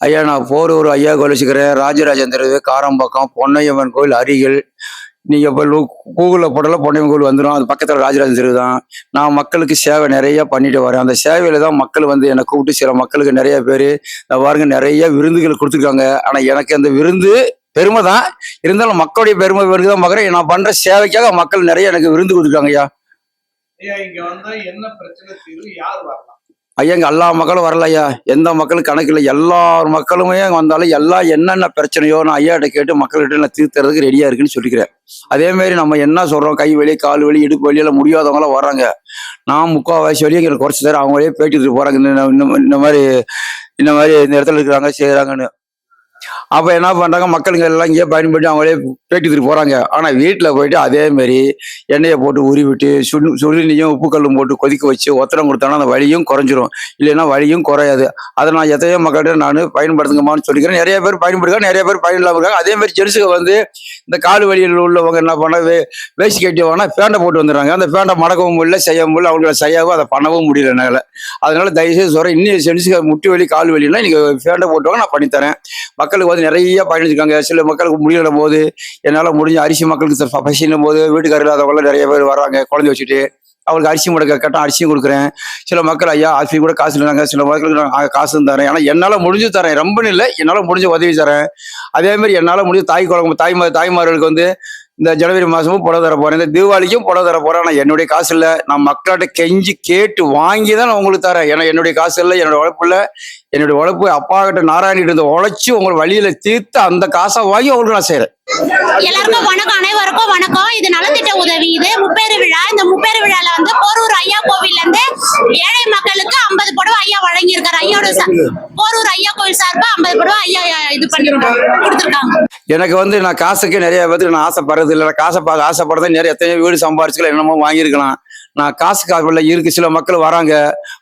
ஐயா நான் போரூர் ஐயா கோயில் ராஜராஜன் ராஜராஜேந்திர காரம்பாக்கம் பொன்னையம்மன் கோயில் அருகில். நீங்கள் இப்போ கூகுளில் போட்டாலும் பொன்னையம்மன் கோயில் வந்துடும் அது பக்கத்தில் ராஜராஜன் தெரு தான். நான் மக்களுக்கு சேவை நிறையா பண்ணிட்டு வரேன். அந்த சேவையில் தான் மக்கள் வந்து என்னை கூப்பிட்டு சில மக்களுக்கு நிறைய பேர் பாருங்க நிறைய விருந்துகள் கொடுத்துருக்காங்க. ஆனால் எனக்கு அந்த விருந்து பெருமை தான். இருந்தாலும் மக்களுடைய பெருமை பெருக்கு தான் பார்க்குறேன். நான் பண்ணுற சேவைக்காக மக்கள் நிறைய எனக்கு விருந்து கொடுத்துருக்காங்க ஐயா. ஐயா இங்கே வந்தா என்ன பிரச்சனை தீர்வு யார் வரலாம் ஐயா இங்கே எல்லா மக்களும் வரல ஐயா எந்த மக்களும் கணக்கு இல்லை. எல்லார் மக்களுமே வந்தாலும் எல்லாம் என்னென்ன பிரச்சனையோ நான் ஐயாட்ட கேட்டு மக்கள்கிட்ட நான் தீர்த்துறதுக்கு ரெடியாக இருக்குன்னு சொல்லிக்கிறேன். அதேமாரி நம்ம என்ன சொல்கிறோம் கை வலி கால் வலி இடுப்பு வலி எல்லாம் முடியாதவங்களாம் வர்றாங்க நான் முக்கால்வாசி வழி எங்களுக்கு குறைச்சி தரேன். அவங்களே பேட்டிட்டு போகிறாங்க இந்த இந்த- மாதிரி இந்த மாதிரி இந்த இடத்துல இருக்கிறாங்க செய்கிறாங்கன்னு அப்ப என்ன பண்றாங்க? மக்களுங்க எல்லாம் இங்கேயே பயன்படுத்தி அவங்களே பேட்டிட்டு போறாங்க. ஆனா வீட்டுல போயிட்டு அதே மாதிரி எண்ணெயை போட்டு உருவிட்டு சுடு சுடுநீயும் உப்பு கல்லும் போட்டு கொதிக்க வச்சு ஒத்தடம் கொடுத்தானா அந்த வலியும் குறைஞ்சிரும். இல்லைன்னா வலியும் குறையாது. அதை நான் எத்தனையோ மக்கள்கிட்ட நான் பயன்படுத்துங்கம்மான்னு சொல்லிக்கிறேன். நிறைய பேர் பயன்படுறாங்க நிறைய பேர் பயன் இல்லாம இருக்காங்க. அதே மாதிரி ஜென்ஸுக்கு வந்து இந்த கால் வலியில் உள்ளவங்க என்ன பண்ண வே வேஷ்டி கட்டி வாங்கினா பேண்டை போட்டு வந்துடுறாங்க. அந்த பேண்டை மடக்கவும் முடியல செய்யவும் முடியல. அவங்கள செய்யவும் அதை பண்ணவும் முடியல என்னால். அதனால தயவுசெய்து சொல்கிறேன் இன்னும் ஜென்ஸுக்கு முட்டி வலி கால் வலினா நீங்கள் பேண்டை போட்டுவாங்க நான் பண்ணித்தரேன். மக்களுக்கு வந்து நிறைய பயணிச்சிருக்காங்க. சில மக்களுக்கு முடியல போது என்னால் முடிஞ்ச அரிசி மக்களுக்கு பசினும் போது வீட்டுக்காரர் இல்லாதவங்களாம் நிறைய பேர் வராங்க குழந்தை வச்சுட்டு. அவங்களுக்கு அரிசி முடக்க கேட்டால் அரிசியும் கொடுக்குறேன். சில மக்கள் ஐயா அரிசி கூட காசு இல்லைனாங்க. சில மக்களுக்கு நான் காசு தரேன். ஆனால் என்னால் முடிஞ்சு தரேன். ரொம்பன்னு இல்லை என்னால் முடிஞ்ச உதவி தரேன். அதே மாதிரி என்னால் முடிஞ்ச தாய் குழம்பு தாய்மார் தாய்மார்களுக்கு வந்து இந்த ஜனவரி மாதமும் புடவை தர போகிறேன் இந்த தீபாவளிக்கும் புடவை தர போகிறேன் ஆனால் என்னுடைய காசு இல்லை. நான் மக்கள்கிட்ட கெஞ்சி கேட்டு வாங்கி தான் நான் உங்களுக்கு தரேன். ஏன்னா என்னுடைய காசு இல்லை என்னோட உழைப்பு இல்லை. என்னுடைய உழைப்பு அப்பா கிட்ட நாராயணிட்டு இருந்த உழைச்சி உங்களை வழியில தீர்த்து அந்த காசை வாங்கி உங்களுக்கு நான் செய்கிறேன் எல்லாருக்கும் வணக்கம். அனைவருக்கும் வணக்கம். இது நலத்திட்ட உதவி. இது முப்பேறு விழா. இந்த முப்பேறு விழால வந்து போரூர் ஐயா கோவில்ல இருந்து ஏழை மக்கள் வழங்கியிருக்காரு. ஐயாவோட போரூர் ஐயா கோயில் சார்பா ஐம்பது புடவை ஐயா இது பண்ணிருக்காங்க கொடுத்துருக்காங்க. எனக்கு வந்து நான் காசுக்கு நிறைய பேருக்கு நான் ஆசைப்படுறது இல்லை. நான் காசை பார்க்க ஆசைப்படுறது நிறைய எத்தனையோ வீடு சம்பாரிச்சுக்கலாம் என்னமோ வாங்கியிருக்கலாம். நான் காசு காப்பில் இருக்கு. சில மக்கள் வராங்க.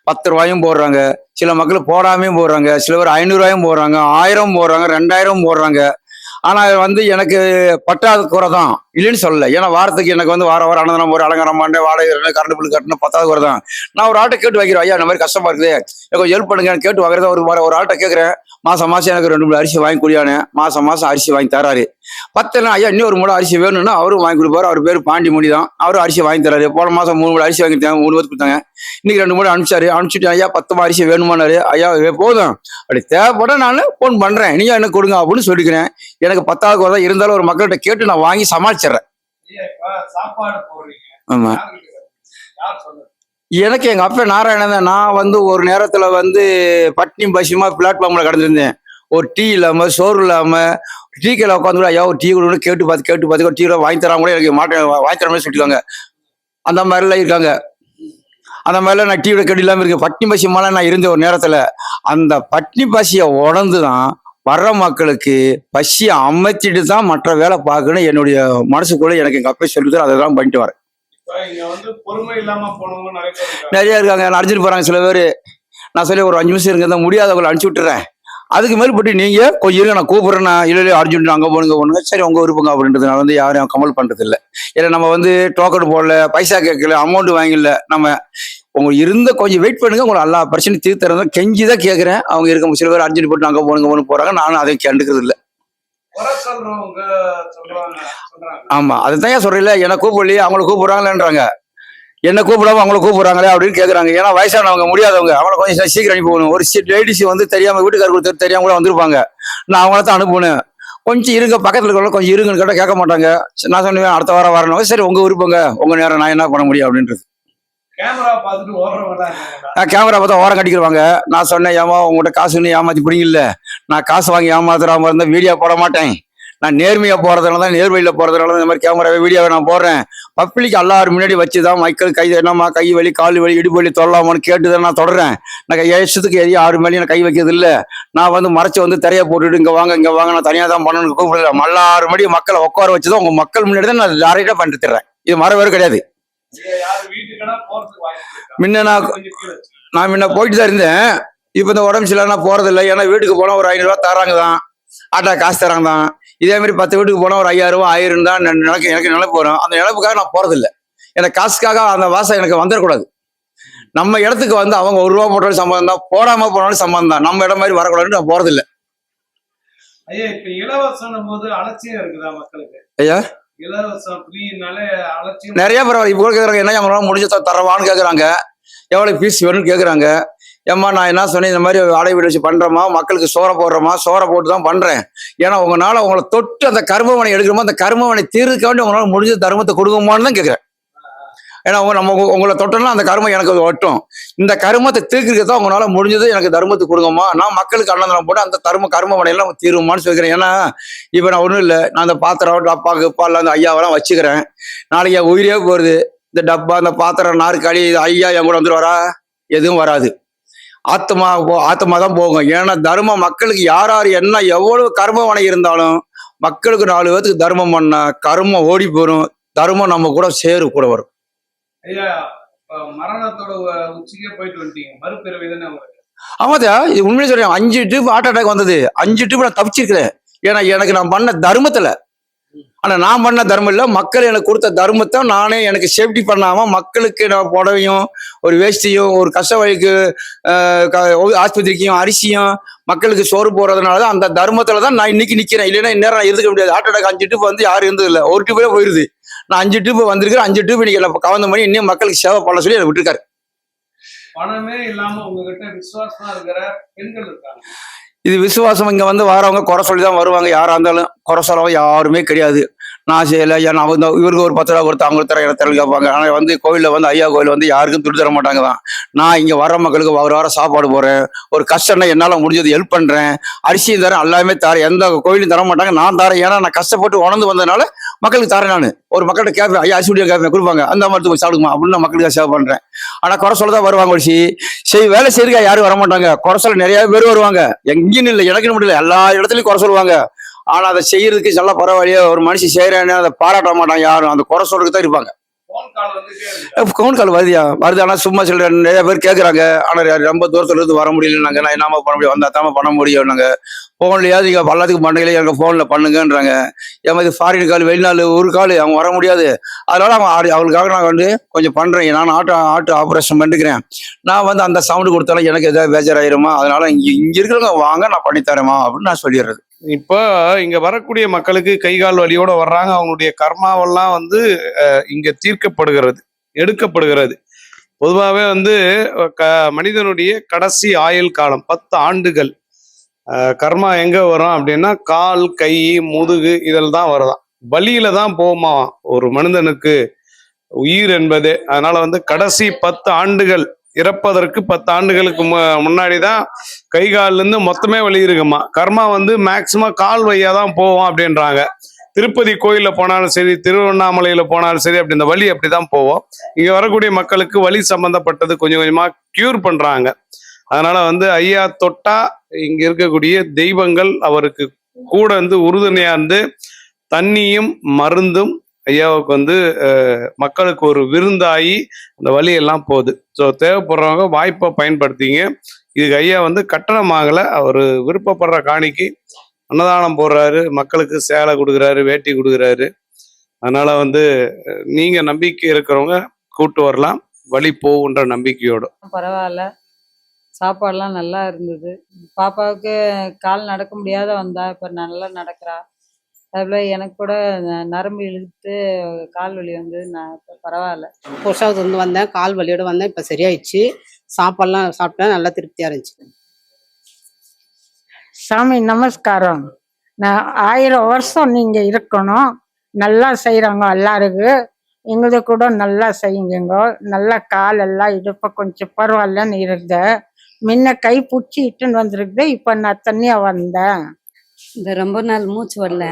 பத்து ரூபாயும் போடுறாங்க. சில மக்கள் போடாமையும் போடுறாங்க. சில பேர் ஐநூறுரூவாயும் போடுறாங்க. ஆயிரம் போடுறாங்க. ரெண்டாயிரம் போடுறாங்க. ஆனால் வந்து எனக்கு பட்டாத குறை தான். இல்லைன்னு சொல்லலை. ஏன்னா வாரத்துக்கு எனக்கு வந்து வார வாரம் அன்னதானம் ஒரு அலங்காரம் பண்ணேன் வாடகை கட்டணும், கரண்ட் பில் கட்டணும் பத்தாவது குறை தான். நான் ஒரு ஆட்டை கேட்டு வைக்கிறேன் ஐயா இந்த மாதிரி கஷ்டமா இருக்குது. எனக்கு ஹெல்ப் பண்ணுங்க கேட்டு வாங்குறத ஒரு வாரம் ஒரு ஆட்டை கேட்குறேன் மாதம் மாதம் எனக்கு ரெண்டு மூணு அரிசி வாங்கி குடியானேன். மாதம் மாதம் அரிசி வாங்கி தராரு. பத்து நாள் ஐயா இன்னும் ஒரு மூணு அரிசி வேணும்னா அவரும் வாங்கி கொடுப்பாரு. அவர் பேர் பாண்டி மொழி தான். அவரும் அரிசி வாங்கி தராரு. போன மாசம் மூணு மூணு அரிசி வாங்கி மூணு பேருக்கு கொடுத்தாங்க. இன்னைக்கு ரெண்டு மூணு அனுப்பிச்சாரு. அனுப்பிச்சுட்டு ஐயா பத்து அரிசி வேணுமானாரு. ஐயா போதும். அப்படி தேவைப்பட நான் ஃபோன் பண்றேன். நீங்க எனக்கு கொடுங்க அப்படின்னு சொல்லிக்கிறேன். எனக்கு பத்தாவது குறை இருந்தாலும் ஒரு மக்கள்கிட்ட கேட்டு நான் வாங்கி சமாளிச்சிடுறேன். ஆமா. எனக்கு எங்க அப்பா நாராயணன் நான் வந்து ஒரு நேரத்துல வந்து பட்னி பசிமா பிளாட்ஃபார்ம்ல கடந்திருந்தேன். ஒரு டீ இல்லாம சோறு இல்லாம டீ கடையில் உட்காந்து ஐயா ஒரு டீ கொடுன்னு கேட்டு பார்த்து கேட்டு பார்த்து டீ வாங்கி தராம கூட எனக்கு மாட்டேன் வாங்கி தர மாதிரி சொல்லிருக்காங்க அந்த மாதிரிலாம் இருக்காங்க. அந்த மாதிரிலாம் நான் டீயோட கடி இல்லாம இருக்கு. பட்னி பசி மேல நான் இருந்தேன் ஒரு நேரத்துல அந்த பட்னி பசியை உணர்ந்து தான் வர்ற மக்களுக்கு பசியை அமைச்சிட்டு தான் மற்ற வேலை பார்க்கணும் என்னுடைய மனசுக்குள்ள எனக்கு எங்க அப்பா சொல்லிட்டு அதை தான் பண்ணிட்டு வரேன். நிறைய இருக்காங்க. நான் அடிச்சுட்டு போறாங்க சில பேர். நான் சொல்லி ஒரு அஞ்சு நிமிஷம் இருங்க இந்த முடியாதவங்களை அனுப்பிச்சு விட்டுறேன். அதுக்கு மேல்பட்டு நீங்க கொஞ்சம் இருங்க நான் கூப்பிடுறேன் நான் இல்லை இல்லை அர்ஜுன் அங்கே போனுங்க போனுங்க சரி உங்க விருப்பங்க அப்படின்றது நான் வந்து யாரையும் கமல் பண்றது இல்லை ஏன்னா நம்ம வந்து டோக்கன் போடல பைசா கேட்கல அமௌண்ட் வாங்கல நம்ம உங்க இருந்த கொஞ்சம் வெயிட் பண்ணுங்க உங்களை எல்லா பிரச்சனையும் தீர்த்துறதா கெஞ்சி தான் கேட்குறேன். அவங்க இருக்க சில பேர் அர்ஜென்ட் போட்டு அங்கே போனுங்க போன்னு போறாங்க. நானும் அதை கண்டுக்கிறது இல்லை ஆமா அதுதான் ஏன் சொல்றீங்களா? என்ன கூப்பிடலையே அவங்கள கூப்பிடுறாங்களேன்றாங்க. என்ன கூப்பிடாம அவங்கள கூப்பிடுறாங்களே அப்படின்னு கேக்குறாங்க. ஏன்னா வயசானவங்க முடியாதவங்க அவங்கள கொஞ்சம் சீக்கிரம் அனுப்பி ஒரு லேடிஸ் வந்து தெரியாம வீட்டுக்காரர் கொடுத்து தெரியாம கூட வந்திருப்பாங்க. நான் அவங்கள தான் அனுப்பணும் கொஞ்சம் இருங்க பக்கத்துல இருக்க கொஞ்சம் இருங்கன்னு கேட்டால் கேட்க மாட்டாங்க. நான் சொன்னேன் அடுத்த வாரம் வரணும் சரி உங்க விருப்பங்க உங்க நேரம் நான் என்ன பண்ண முடியும் அப்படின்றது. கேமரா பார்த்தா ஓரம் கட்டிக்கிடுவாங்க. நான் சொன்னேன் ஏமா உங்கள்கிட்ட காசுன்னு ஏமாத்தி பிடிங்கல. நான் காசு வாங்கி ஏமாத்துறாம இருந்தா வீடியோ போட மாட்டேன். நான் நேர்மையா போறதுனால தான் நேர்வழியில் போறதுனால தான் இந்த மாதிரி கேமராவை வீடியோவை நான் போடுறேன். பப்ளிக் எல்லாரும் முன்னாடி வச்சு தான் மக்கள் கை என்னம்மா கை வலி கால் வலி இடுப்பு வலி தொடலாமான்னு கேட்டு தான் நான் தொடறேன். நான் கை இஷ்டத்துக்கு எதையும் ஆறு மேலேயும் நான் கை வைக்கிறது இல்லை. நான் வந்து மறைச்சு வந்து தரையா போட்டுட்டு இங்க வாங்க இங்க வாங்க நான் தனியாக தான் பண்ணணும்னு கூப்பிடல. எல்லாரும் மணி மக்களை உட்கார வச்சு தான் உங்க மக்கள் முன்னாடி தான் நான் டேரக்டா பண்ணிட்டுறேன் இது மர வேறு கிடையாது. முன்ன நான் நான் முன்ன போயிட்டு தான் இருந்தேன். இப்போ இந்த உடம்பு சரியில்லைன்னா போறது இல்லை ஏன்னா வீட்டுக்கு போனால் ஒரு ஐநூறுரூவா தராங்க தான். ஆட்டா காசு தராங்க தான். இதே மாதிரி பத்து வீட்டுக்கு போனால் ஒரு ஐயாயிரம் ரூபா ஆயிரம் தான் நெ- எனக்கு நினைப்பு வரும் அந்த நினைப்புக்காக நான் போறது இல்லை எனக்கு காசுக்காக அந்த வாசம் எனக்கு வந்துடக்கூடாது. நம்ம இடத்துக்கு வந்து அவங்க ஒரு ரூபா போட்டாலும் சம்பந்தம் தான் போடாம போனாலும் சம்பந்தம் தான். நம்ம இடம் மாதிரி வரக்கூடாதுன்னு நான் போறது இல்ல ஐயா இப்ப இலவசம் போது அலட்சியம் இருக்குதா மக்களுக்கு? ஐயா? நிறைய பேர் இப்போ கேட்குறாங்க என்ன முடிஞ்ச தரவான்னு கேட்குறாங்க எவ்வளோ ஃபீஸ் வேணும்னு கேட்குறாங்க ஏம்மா நான் என்ன சொன்னேன் இந்த மாதிரி ஆடை வீடு வச்சு பண்ணுறோமா மக்களுக்கு சோறை போடுறோமா சோறை போட்டு தான் பண்ணுறேன் ஏன்னா உங்களால் உங்களை தொட்டு அந்த கர்மவனை எடுக்கிறோமோ அந்த கர்மவனை தீர்க்க வேண்டிய உங்களால் முடிஞ்ச தர்மத்தை கொடுக்குமான்னு தான் கேட்குறேன் ஏன்னா உங்க நம்ம உங்களை தொட்டோம்னா அந்த கர்மம் எனக்கு ஒட்டும். இந்த கர்மத்தை தீர்க்கிறதுக்கு தான் உங்களால் முடிஞ்சது எனக்கு தர்மத்தை கொடுங்கம்மா. நான் மக்களுக்கு அன்னதானம் போட்டு அந்த தர்ம கர்மவனை எல்லாம் தீருமான்னு சொல்லிக்கிறேன். ஏன்னா இப்போ நான் ஒன்றும் இல்லை. நான் அந்த பாத்திரம் டப்பா கிப்பா இல்லை அந்த ஐயாவெல்லாம் வச்சுக்கிறேன். நாளைக்கு என் உயிரே போகிறது இந்த டப்பா இந்த பாத்திரம் நாற்காலி இது ஐயா என் கூட வந்துட்டு வரா எதுவும் வராது. ஆத்மா போ ஆத்மா தான் போகும். ஏன்னா தர்மம் மக்களுக்கு யார் யார் என்ன எவ்வளவு கர்மவனை இருந்தாலும் மக்களுக்கு நாலு பேத்துக்கு தர்மம் பண்ணா கர்மம் ஓடி போயிடும் தர்மம் நம்ம கூட சேரு கூட வரும். மரணத்தோட உ- உச்சிக்கே போயிட்டு வந்துட்டீங்க. மறுபிறவி தானே உங்களுக்கு? ஆமாதா இது உண்மையிலே சொல்றேன். அஞ்சு டியூப் ஹார்ட் அட்டாக் வந்தது. அஞ்சு டியூப் நான் தப்பிச்சிருக்கிறேன் ஏன்னா எனக்கு நான் பண்ண தர்மத்துல ஆனா நான் பண்ண தர்மம் இல்ல. மக்கள் எனக்கு கொடுத்த தர்மத்தை நானே எனக்கு சேஃப்டி பண்ணாம மக்களுக்கு நான் புடவையும் ஒரு வேஷ்டியும் ஒரு கஷ்ட வழிக்கு ஆஸ்பத்திரிக்கும் அரிசியும் மக்களுக்கு சோறு போடுறதுனால தான் அந்த தர்மத்துல தான் நான் இன்னைக்கு நிக்கிறேன். இல்லைன்னா இந்நேரம் நான் இருந்துக்க முடியாது. ஹார்ட் அட்டாக் அஞ்சு டியூப் வந்து யாரும் இருந்ததில்லை ஒரு டியூப்ல போயிருது. நான் அஞ்சு டியூப் வந்திருக்கிறேன். அஞ்சு டியூப் இன்னைக்கு கவர்ந்த பண்ணி இன்னும் மக்களுக்கு சேவை பண்ண சொல்லி விட்டுருக்காரு. பணமே இல்லாம உங்ககிட்ட விசுவாசமா இருக்கிற பெண்கள் இருக்காங்க. இது விசுவாசம். இங்கே வந்து வரவங்க குறை சொல்லி தான் வருவாங்க. யாராக இருந்தாலும் குறை சொல்லவங்க யாருமே கிடையாது. நான் செய்யலை ஏன்னா அவங்க இவருக்கு ஒரு பத்து ரூபா கொடுத்து அவங்க தர இடத்துல கேட்பாங்க. ஆனால் வந்து கோயிலில் வந்து ஐயா கோயில் வந்து யாருக்கும் துட்டு தர மாட்டாங்க தான். நான் இங்கே வர மக்களுக்கு ஒரு வாரம் சாப்பாடு போகிறேன் ஒரு கஷ்டம்னா என்னால் முடிஞ்சது ஹெல்ப் பண்ணுறேன் அரிசியும் தரேன் எல்லாமே தரேன். எந்த கோயிலும் தர மாட்டாங்க. நான் தரேன். ஏன்னா நான் கஷ்டப்பட்டு உணர்ந்து வந்ததுனால மக்களுக்கு தரேன் நான். ஒரு மக்கள்கிட்ட கேட்பேன் ஐயா அரிசி கேப்பேன் கேட்பேன் கொடுப்பாங்க. அந்த மாதிரி போய் சாப்பிடுமா அப்படின்னு மக்களுக்கு சேவை பண்ணுறேன் ஆனால் குறை சொல்ல தான் வருவாங்க ஒழிச்சு சரி வேலை செய்யறதுக்கு யாரும் வர மாட்டாங்க. குறை சொல்ல நிறைய பேர் வருவாங்க. எங்கேயும் இல்லை எனக்கு முடியல எல்லா இடத்துலையும் குறை சொல்லுவாங்க. ஆனா அதை செய்யறதுக்கு நல்லா பரவாயில்லையே ஒரு மனுஷன் செய்யறேன்னு அதை பாராட்ட மாட்டாங்க யாரும். அந்த குறை சொல்றதுக்கு தான் இருப்பாங்க. கால் கவுன் கால் வருதியா? வருது. ஆனா சும்மா சில நிறைய பேர் கேட்கறாங்க ஆனா ரொம்ப தூரத்துல இருந்து வர முடியல நாங்க நான் என்னமா பண்ண முடியும்? வந்தா தாம பண்ண முடியும் நாங்க போன்லயாவது நீங்க எல்லாத்துக்கும் பண்ணுங்களே எனக்கு போன்ல பண்ணுங்கன்றாங்க. ஏமா இது ஃபாரின் கால் வெளிநாள் ஒரு கால் அவங்க வர முடியாது. அதனால அவங்க அவளுக்காக அவங்களுக்காக நான் வந்து கொஞ்சம் பண்றேன். நான் ஆட்டோ ஆட்டோ ஆப்ரேஷன் பண்ணிக்கிறேன். நான் வந்து அந்த சவுண்டு கொடுத்தாலும் எனக்கு ஏதாவது பேஜராயிருமா? அதனால இங்க இங்க இருக்கிறவங்க வாங்க நான் பண்ணி அப்படின்னு நான் சொல்லிடுறது. இப்போ இங்க வரக்கூடிய மக்களுக்கு கை கால் வர்றாங்க. அவங்களுடைய கர்மாவெல்லாம் வந்து இங்க தீர்க்கப்படுகிறது எடுக்கப்படுகிறது. பொதுவாகவே வந்து க மனிதனுடைய கடைசி ஆயுள் காலம் பத்து ஆண்டுகள் கர்மா எங்க வரும் அப்படின்னா கால் கை முதுகு இதில் தான் வருதான். வழியில தான் போமா ஒரு மனிதனுக்கு உயிர் என்பது. அதனால வந்து கடைசி பத்து ஆண்டுகள் இறப்பதற்கு பத்து ஆண்டுகளுக்கு மு- முன்னாடி தான் கை கால்ல இருந்து மொத்தமே வலி இருக்குமா? கர்மா வந்து மேக்சிமம் கால் வழியாக தான் போவோம் அப்படின்றாங்க. திருப்பதி கோயிலில் போனாலும் சரி திருவண்ணாமலையில் போனாலும் சரி அப்படி இந்த வலி அப்படிதான் போவோம். இங்கே வரக்கூடிய மக்களுக்கு வலி சம்மந்தப்பட்டது கொஞ்சம் கொஞ்சமாக க்யூர் பண்ணுறாங்க அதனால் வந்து ஐயா தொட்டா இங்கே இருக்கக்கூடிய தெய்வங்கள் அவருக்கு கூட வந்து உறுதுணையாக இருந்து தண்ணியும் மருந்தும் ஐயாவுக்கு வந்து மக்களுக்கு ஒரு விருந்தாகி அந்த வழியெல்லாம் போகுது. ஸோ தேவைப்படுறவங்க வாய்ப்பை பயன்படுத்திங்க. இதுக்கு ஐயா வந்து கட்டணமாகலை அவர் விருப்பப்படுற காணிக்கு அன்னதானம் போடுறாரு. மக்களுக்கு சேலை கொடுக்குறாரு வேட்டி கொடுக்குறாரு. அதனால் வந்து நீங்கள் நம்பிக்கை இருக்கிறவங்க கூட்டு வரலாம். வழி போகுன்ற நம்பிக்கையோடு. பரவாயில்ல. சாப்பாடெலாம் நல்லா இருந்தது. பாப்பாவுக்கு கால் நடக்க முடியாத வந்தா இப்போ நல்லா நடக்கிறா? அதுபோல் எனக்கு கூட நரம்பு இழுத்து கால் வலி வந்து நான் இப்போ பரவாயில்ல புருஷாவதுலேருந்து வந்தேன். கால் வலியோட வந்தேன். இப்போ சரியாயிடுச்சு. சாப்பாடுலாம் சாப்பிட்டேன் நல்லா திருப்தியாக இருந்துச்சு. சாமி நமஸ்காரம். நான் ஆயிரம் வருஷம் நீங்க இருக்கணும். நல்லா செய்றாங்க எல்லாருக்கு. எங்களுது கூட நல்லா செய்யுங்க நல்லா கால் எல்லாம் இடுப்ப கொஞ்சம் பரவாயில்லன்னு இருந்த. முன்ன கை பிடிச்சி இட்டுன்னு வந்திருக்குது. இப்ப நான் தனியா வந்தேன். இந்த ரொம்ப நாள் மூச்சு வரல.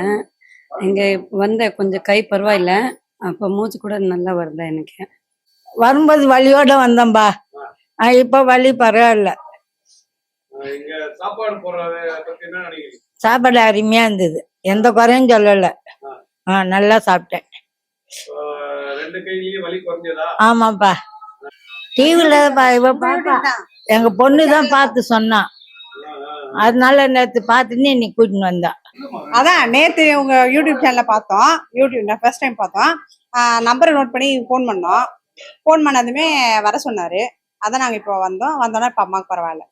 இங்க வந்த கொஞ்சம் கை பரவாயில்ல. அப்ப மூச்சு கூட நல்லா வருது எனக்கு? வரும்போது வலியோட வந்தேன்பா. இப்ப வலி பரவாயில்ல. சாப்பாடு அருமையா இருந்தது. எந்த குறையும் சொல்லல. ஆ. நல்லா சாப்பிட்டேன். ஆமாப்பா. இவ பாப்பா. எங்க பொண்ணு தான் பார்த்து சொன்னா. அதனால நேத்து பார்த்துன்னு இன்னைக்கு கூட்டின்னு வந்தா. அதான் நேத்து உங்க யூடியூப் சேனல்ல பார்த்தோம். யூடியூப் ஃபர்ஸ்ட் டைம் பார்த்தோம். நம்பரை நோட் பண்ணி ஃபோன் பண்ணோம். ஃபோன் பண்ணதுமே வர சொன்னாரு. அதான் நாங்கள் இப்போ வந்தோம். வந்தோன்னா இப்போ அம்மாவுக்கு பரவாயில்ல.